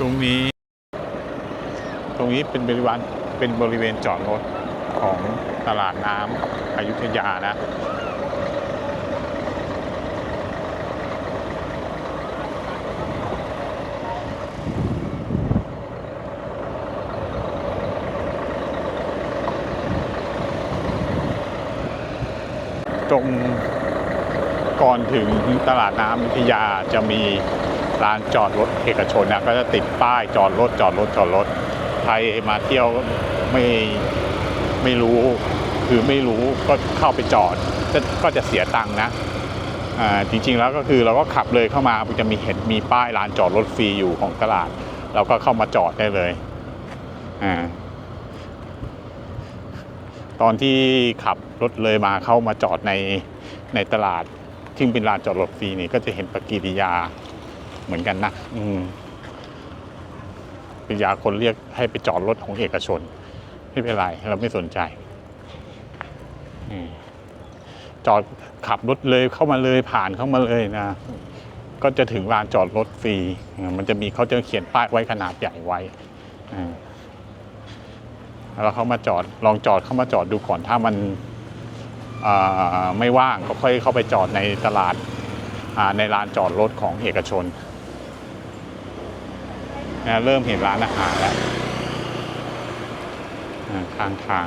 ตรงนี้ ตรงนี้เป็นบริเวณเป็นบริเวณจอดรถของตลาดน้ำอยุธยานะ ตรงก่อนถึงตลาดน้ำอยุธยาจะมี ร้านจอดรถเอกชนนะก็จะติดป้ายจอดรถจอดรถจอดรถใครมาเที่ยวไม่ไม่รู้คือไม่รู้ก็เข้าไปจอดก็จะเสียตังค์นะจริงๆแล้วก็คือเราก็ขับเลยเข้ามามันจะมีเห็นมีป้ายร้านจอดรถฟรีอยู่ของตลาด เราก็เข้ามาจอดได้เลยอตอนที่ขับรถเลยมาเข้ามาจอดในในตลาดที่เป็นลานจอดรถฟรีนี่ก็จะเห็นปกิริยา เหมือนกันนะอืมปิยาคนเรียกให้ไปจอดรถของเอกชน ไม่เป็นไร เราไม่สนใจจอดขับรถเลยเข้ามาเลยผ่านเข้ามาเลยนะ ก็จะถึงลานจอดรถฟรี มันจะมีเขาจะเขียนป้ายไว้ขนาดใหญ่ไว้แล้วเขามาจอดลองจอดเข้ามาจอดดูก่อนถ้ามันไม่ว่างก็ค่อยเข้าไปจอดในตลาดในลานจอดรถของเอกชน นะเริ่มเห็นร้านอาหารแล้วอ่าข้างทาง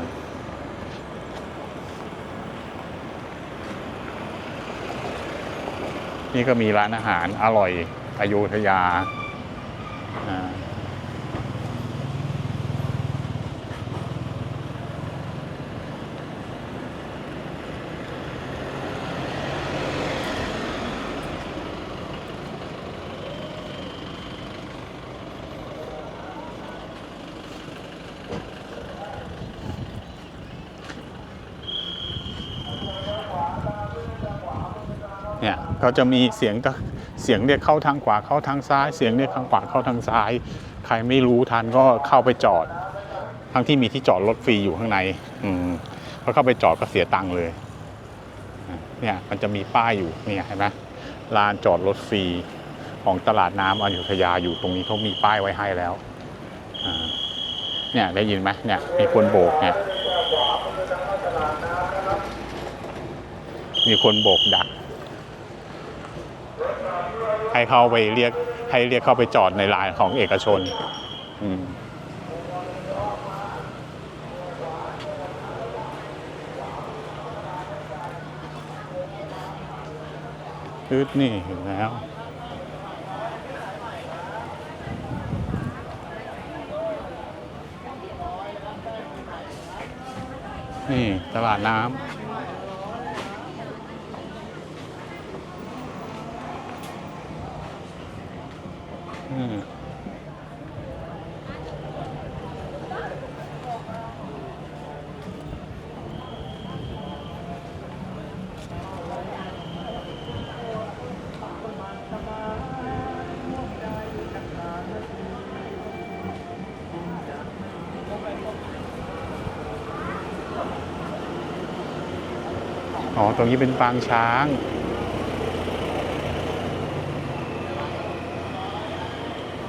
นี่ก็มีร้านอาหารอร่อยอยุธยาอ่า เนี่ยก็จะมีเสียงเสียงเรียกเข้าทางขวาเข้าทางซ้าย เสียงเรียกทางขวาเข้าทางซ้าย ใครไม่รู้ทันก็เข้าไปจอด ทั้งที่มีที่จอดรถฟรีอยู่ข้างใน อืมพอเข้าไปจอดก็เสียตังค์เลย เนี่ยมันจะมีป้ายอยู่เนี่ยเห็นไหมลานจอดรถฟรีของตลาดน้ำอยุธยาอยู่ตรงนี้เขามีป้ายไว้ให้แล้วเนี่ยได้ยินไหมเนี่ยมีคนโบกเนี่ยมีคนโบกดัก ให้เข้าไปเรียกให้เรียกเข้าไปจอดในลานของเอกชนอืมพืดนี่เห็นแล้วนี่ตลาดน้ำ อ๋อ ตรงนี้เป็นปางช้าง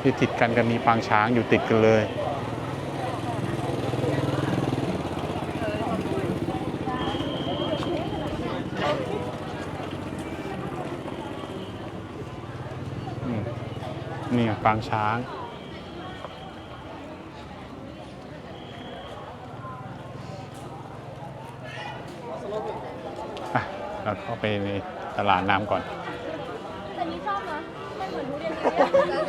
ที่ติดกันก็มีปางช้างอยู่ติดกันเลยนี่ปางช้างอะเราเข้าไปในตลาดน้ำก่อนแต่นี่ชอบนะมันเหมือนทุเรียน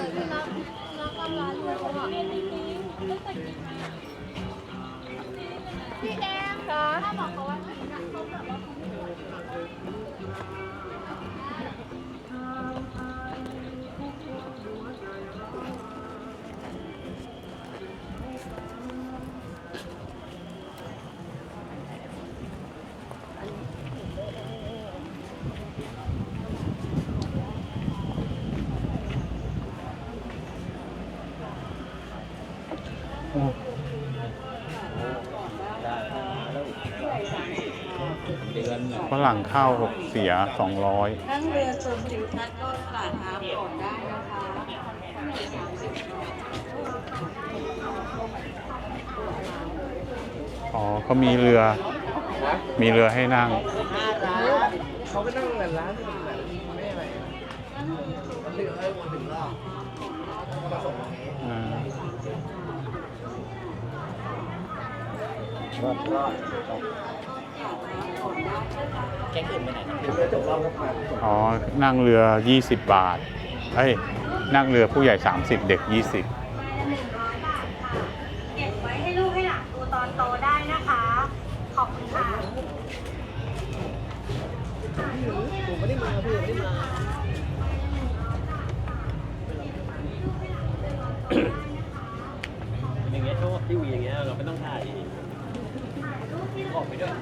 ฝรั่งเข้าเสีย 200นั่งเรือชมทิวทัศน์ก็ตลาดน้ำก่อนได้นะคะอ๋อเขามีเรือ มีเรือให้นั่ง เขาก็นั่งกันร้านนึงแหละไม่อะไรมันเหลือไอ้วนถึงรอบมาส่งตรงนี้อ่ารอบรอบ แก๊งอื่นไปไหนนะถึงเรือจบรอบครับอ๋อ นั่งเรือ 20 บาทเอ้ย นั่งเรือผู้ใหญ่ 30 เด็ก 20 เก็บไว้ให้ลูกให้หลานดูตอนโตได้นะคะ ขอบคุณค่ะ ผมไม่ได้มาพี่ไม่ได้มา อย่างเงี้ยโชว์ที่วีอย่างเงี้ยเราไม่ต้องถ่ายออกไปด้วย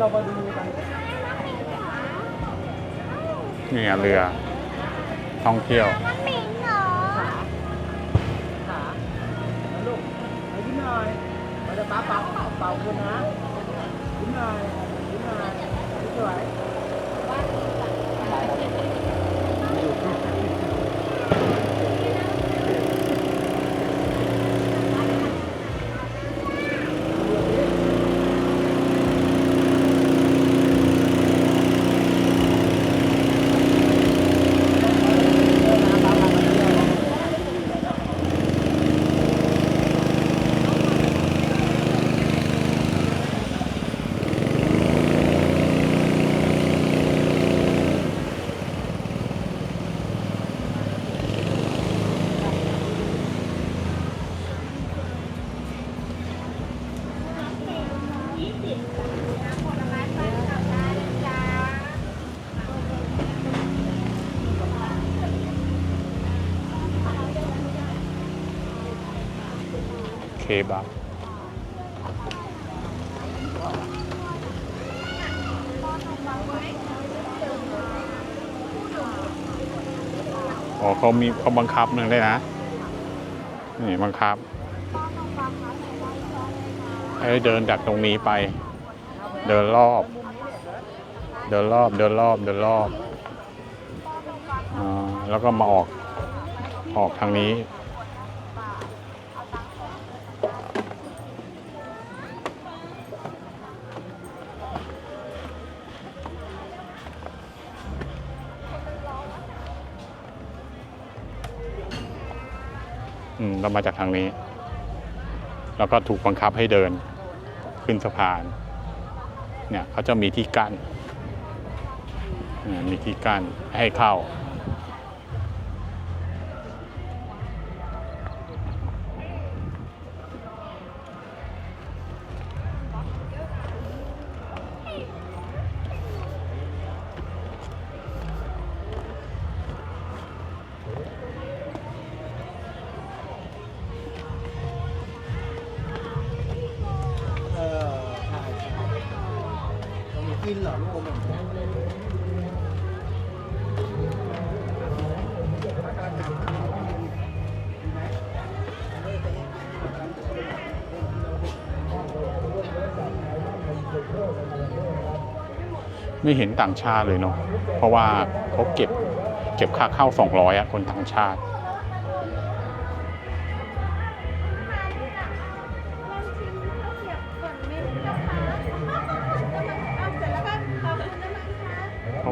เรามาดูกันนี่เรือ ท่องเที่ยว น้องหมิงเหรอขาแล้วลูกไปยิ้มหน่อยมาจะป้าเป่าเป่าเป่าคนนะยิ้มหน่อยยิ้มหน่อยสวย บับอ๋อเขามีเขาบังคับหนึ่งได้นะ นี่บังคับให้เดินจากตรงนี้ไป เดินรอบ เดินรอบ เดินรอบ เดินรอบอ่าแล้วก็มาออก ออกทางนี้ เรามาจากทางนี้ แล้วก็ถูกบังคับให้เดินขึ้นสะพาน เนี่ยเขาจะมีที่กั้นมีที่กั้นให้เข้า กินเหรอลูกอมไม่เห็นต่างชาติเลยเนาะเพราะว่าเขาเก็บเก็บค่าเข้า 200อะคนต่างชาติ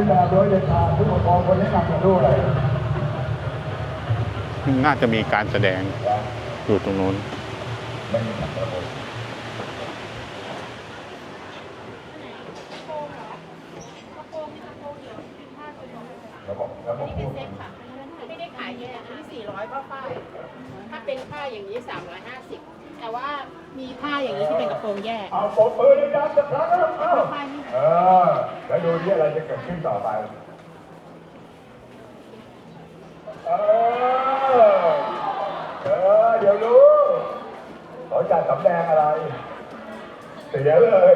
ยดน่าจะมีการแสดงอยู่ตรงนู้นไม่ได้ขายแยกนะสี400ผ้าฝ้ายถ้าเป็นผ้าอย่างนี้350แต่ว่ามีผ้าอย่างนี้ที่เป็นกระโปรงแยกเอาปมมือดังๆสักครั้งแล้วเอาผ้านี่เออแล้ว ดูที่อะไรจะเกิดขึ้นต่อไปเออเออเดี๋ยวรู้เขาจะสำแดงอะไรเสียเลย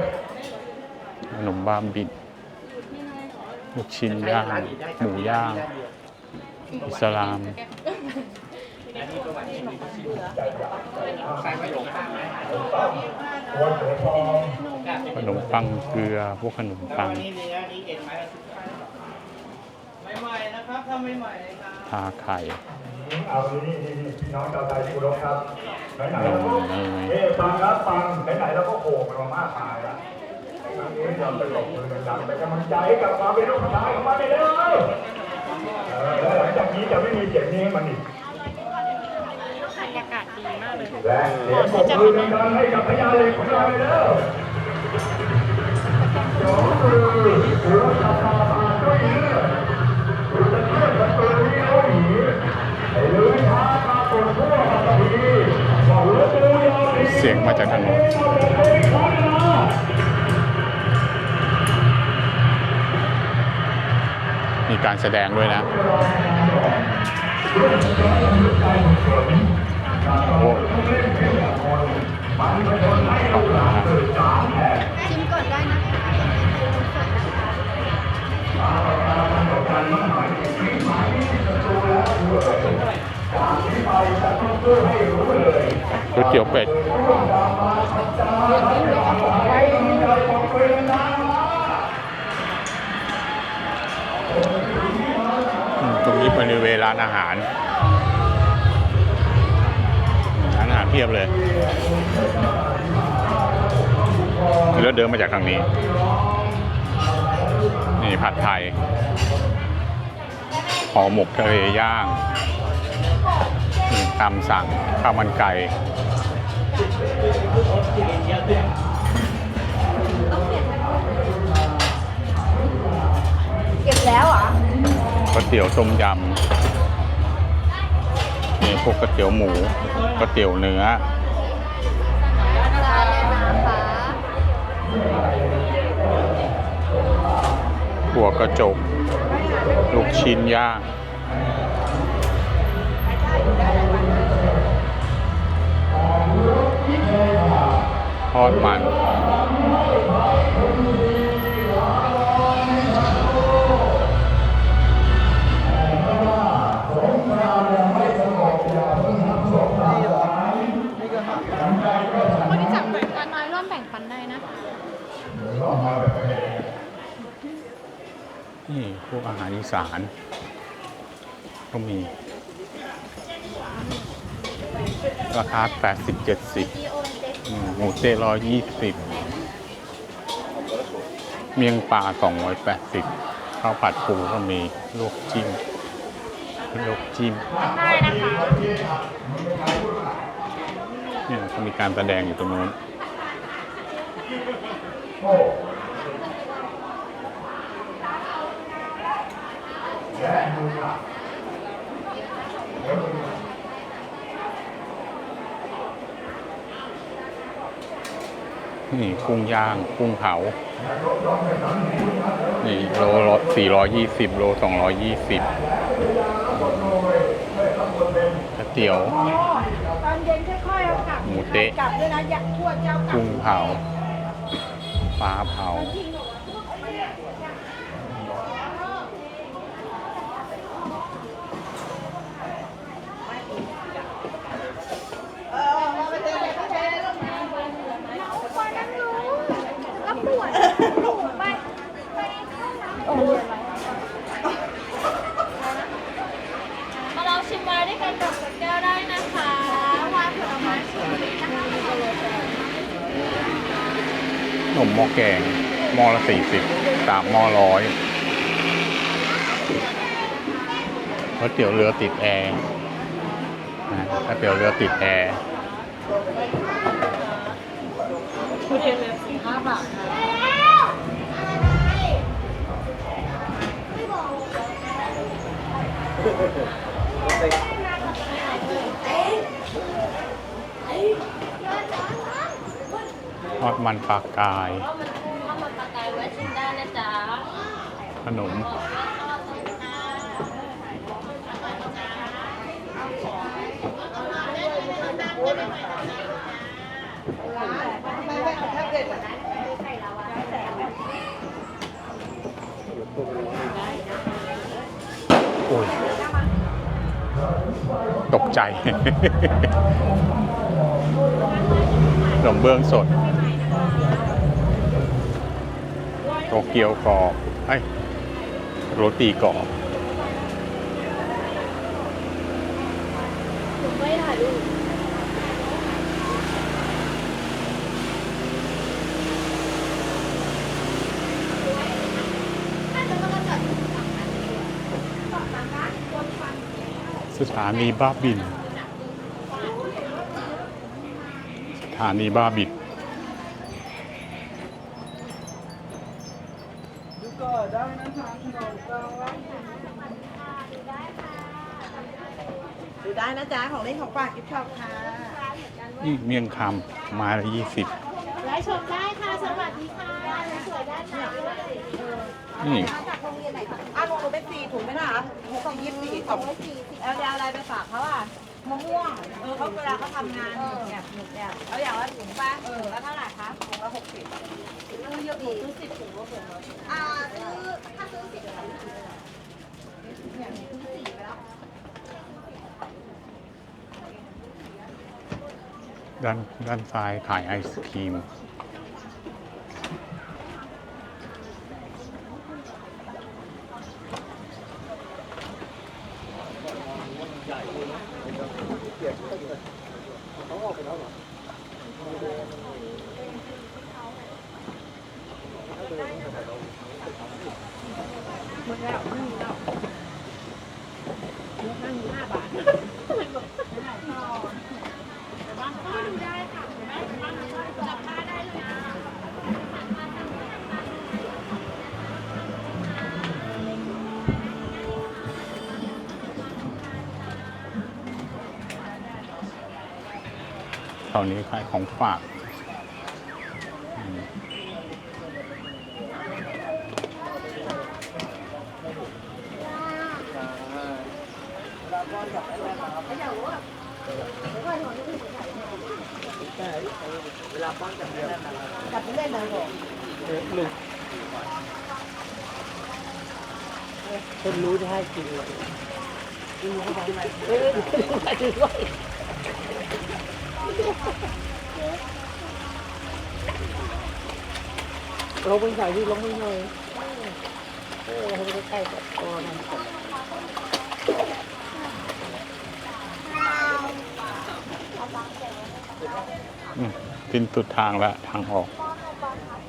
ขนมบ้าบินลูกชิ้นย่าง หมูย่าง อิสลามตัวเสือทอง ขนมปังเกลือพวกขนมปังนี่เนื้อนี่เอ็นไม้ละสิบใหม่ๆนะครับถ้าใหม่ๆเลยครับทาไข่เอานี่นี่นี่พี่น้องชาวไทยที่เคารพครับไหนๆลเรางก็ในเอ๊ะฟังครับฟังไหนๆเราก็โขกมันมามากมายแล้วครั้งนี้เราไปตบมือดังๆเป็นกำลังใจให้กับความเป็นลูกผู้ชายของมันได้เลยเออแล้วหลังจากนี้จะไม่มีเสียงนี้ให้มันอีกบรรยากาศดีมากเลยและเสียงปรบมือดังๆให้กับพญาเหล็กของเราเลยแล้วสองมือรักษาตาตาด้วยเนื้อรู้จะ เชื่อประตูนี้เขาหนีไอ้เลื้อยท้าตาปนทั่วปัตตานีบอกเหลือปูยาวดีเสียงมาจากถนนมีการแสดงด้วยนะ โอ้ ก๋วยเตี๋ยวเป็ดตรงนี้บริเวณร้านอาหาร ร้านอาหารเพียบเลยแล้วเดินมาจากทางนี้ นี่ผัดไทยห่อหมกทะเลย่างนี่ตามสั่งข้าวมันไก่เก็บแล้วเหรอก๋วยเตี๋ยวต้มยำนี่พวกก๋วยเตี๋ยวหมูก๋วยเตี๋ยวเนื้อ กระจก ลูกชิ้นย่าง ทอดมัน นี่พวกอาหารอีสานก็มี ราคา 80 70หมูเต้ร้อยยี่สิบเมียงปลา280ข้าวผัดปูก็มีลวกจิ้มลวกจิ้มได้นะคะเนี่ยเขามีการแสดงอยู่ตรงนู้น นี่กุ้งย่าง กุ้งเผา นี่โลละสี่ร้อยยี่สิบโลสองร้อยยี่สิบก๋วยเตี๋ยว ตอนเย็นค่อยๆเอากลับหมูเต๊ะ กลับด้วยนะอยากทั่วเจ้ากลับกุ้งเผา ปลาเผาแล้ว ปวดปวดไปไปโอ้ยมาลองชิมมายด้วยกันกับแก้วได้นะคะวางผลไม้ชิมเลยนะคะขนมหม้อแกงหม้อละสี่สิบสามหม้อร้อยก๋วยเตี๋ยวเรือติดแอร์นะก๋วยเตี๋ยวเรือติดแอร์ บบทอดมันปลากาย ขนม โอ้ย ตกใจ ขนมเบื้องสด โตเกียวกรอบไอ้โรตีกรอบไม่ถ่ายรูป สถานีบ้าบิน สถานีบ้าบินดูก็ได้นะคะขนมปังดูได้นะจ๊ะของเล่นของฝากกิฟต์ช็อปค่ะนี่เมียงคำไมาละยี่สิบไลฟ์ชมได้ค่ะ สวัสดีค่ะสวยด้านไหนนี่ อ้าวหนูเป็นสี่ถุงไหมล่ะหกยี่สิบสี่สองแล้วจะอะไรไปฝากเขาอะมะม่วง เออเขาเวลาเขาทำงานเนี่ยหนุกเนี่ยเอาอย่างละถุงป่ะเออแล้วเท่าไหร่คะถุงละหกสิบซื้อเยอะหนูซื้อสิบถุงก็ถึงแล้วอ่าซื้อถ้าซื้อสิบเนี่ยซื้อสี่ไปแล้วด้านด้านซ้ายขายไอศครีม ตอนนี้ขายของฝาก จับเล่นเลยบอกหนึ่งคนรู้จะให้กินเลยดูเขาไปไหนเอ้ยดูไปด้วยลงไปใส่ที่ลงไปหน่อยเออให้ใกล้ๆกับตัวนั่นก่อนอืม สิ้นสุดทางแล้วทางออก